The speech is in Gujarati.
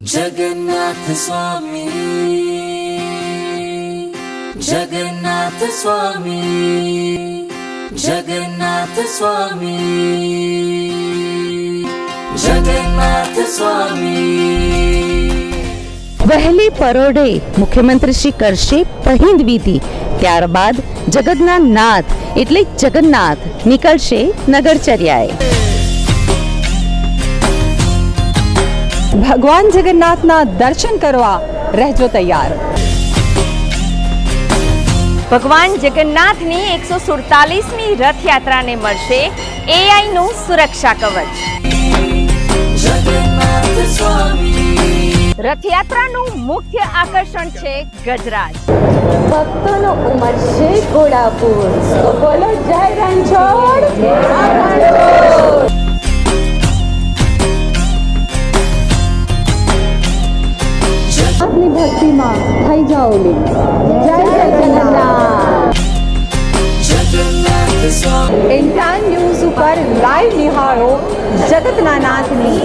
જગન્નાથ સ્વામી જગન્નાથ સ્વામી જગન્નાથ સ્વામી જગન્નાથ સ્વામી વહેલી પરોઢે મુખ્યમંત્રી શ્રી કરશે પહિંદ વિધિ ત્યારબાદ જગતના એટલે જગન્નાથ નીકળશે નગરચર્યાએ. ભગવાન જગન્નાથના દર્શન કરવા રહેજો તૈયાર. ભગવાન જગન્નાથની એકસો સુડતાલીસમી રથયાત્રાને મળશે એઆઈનું સુરક્ષા કવચ. રથયાત્રાનું મુખ્ય આકર્ષણ છે ગજરાજ. ભક્તોનો ઉમર છે ઘોડાપુર. બોલો જય રણછોડ માતાજીની ભક્તિમાં થઈ જાઓ લી જય જગન્નાથ. ઇન્ટાન ન્યૂઝ ઉપર લાઈવ નિહાળો જગતના નાથની.